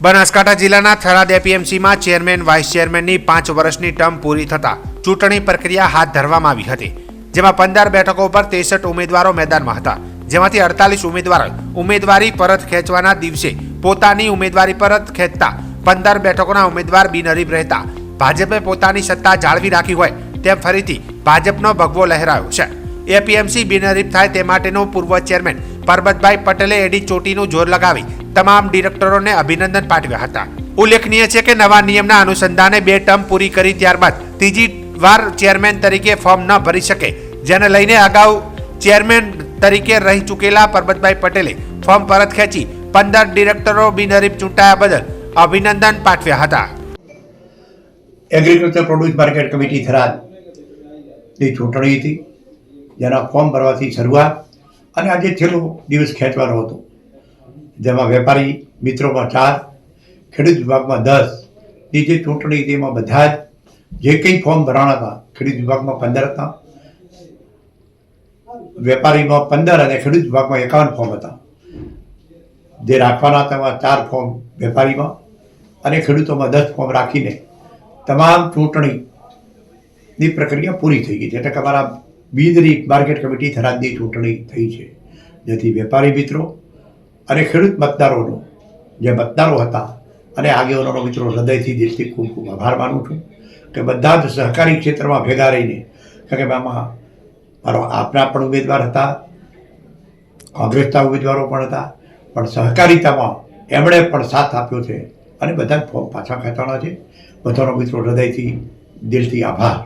બનાસકાંઠા જિલ્લાના થરાદ એપીએમસીમાં chairman, vice ચેરમેનની પાંચ વર્ષની ટર્મ પૂરી થતાં ચૂંટણી પ્રક્રિયા હાથ ધરવામાં આવી હતી, જેમાં પંદર બેઠકો પર ત્રેસઠ ઉમેદવારો મેદાનમાં હતા. જેમાંથી અડતાલીસ ઉમેદવારો ઉમેદવારી પરત ખેંચવાના દિવસે પોતાની ઉમેદવારી પરત ખેંચતા પંદર બેઠકોના ઉમેદવાર બિનહરીફ રહેતા. ભાજપે પોતાની સત્તા જાળવી રાખી હોય તેમ ફરીથી ભાજપનો ભગવો લહેરાયો છે. એપીએમસી બિનહરીફ થાય તે માટેનો પૂર્વ ચેરમેન પરબતભાઈ પટેલે એડી ચોટીનું જોર લગાવી તમામ ડિરેક્ટરોને અભિનંદન પાઠવ્યા હતા. ઉલ્લેખનીય છે કે નવા નિયમના અનુસંધાને બે ટર્મ પૂરી કરી ત્યારબાદ ત્રીજી વાર ચેરમેન તરીકે ફોર્મ ન ભરી શકે, જેને લઈને અગાઉ ચેરમેન તરીકે રહી ચૂકેલા પરબતભાઈ પટેલે ફોર્મ પરત ખેંચી પંદર ડિરેક્ટરો બિનહરીફ ચૂંટાયા બદલ અભિનંદન પાઠવ્યા હતા. એગ્રીકલ્ચર પ્રોડ્યુસ માર્કેટ કમિટી થરાદની ચૂંટણી હતી. જેના ફોર્મ ભરવાથી શરૂઆત અને આજે છેલ્લો દિવસ ખેંચવાનો હતો. જેમાં વેપારી મિત્રોમાં ચાર, ખેડૂત વિભાગમાં દસની જે ચૂંટણી તેમાં બધા જ, જે કંઈ ફોર્મ ભરાણા હતા, ખેડૂત વિભાગમાં પંદર હતા. વેપારીમાં પંદર અને ખેડૂત વિભાગમાં એકાવન ફોર્મ હતા. જે રાખવાના હતા એમાં ચાર ફોર્મ વેપારીમાં અને ખેડૂતોમાં દસ ફોર્મ રાખીને તમામ ચૂંટણીની પ્રક્રિયા પૂરી થઈ ગઈ. છે એટલે કે અમારા બીજરી માર્કેટ કમિટી થરાદની ચૂંટણી થઈ છે. જેથી વેપારી મિત્રો અને ખેડૂત મતદારોનો, જે મતદારો હતા અને આગેવાનોનો મિત્રો હૃદયથી દિલથી ખૂબ ખૂબ આભાર માનું છું કે બધા જ સહકારી ક્ષેત્રમાં ભેગા રહીને, કારણ કે આમાં મારો આપના પણ ઉમેદવાર હતા, કોંગ્રેસના ઉમેદવારો પણ હતા, પણ સહકારિતામાં એમણે પણ સાથ આપ્યો છે અને બધા ફોર્મ પાછા ખેંચાણા છે. બધાનો મિત્રો હૃદયથી દિલથી આભાર.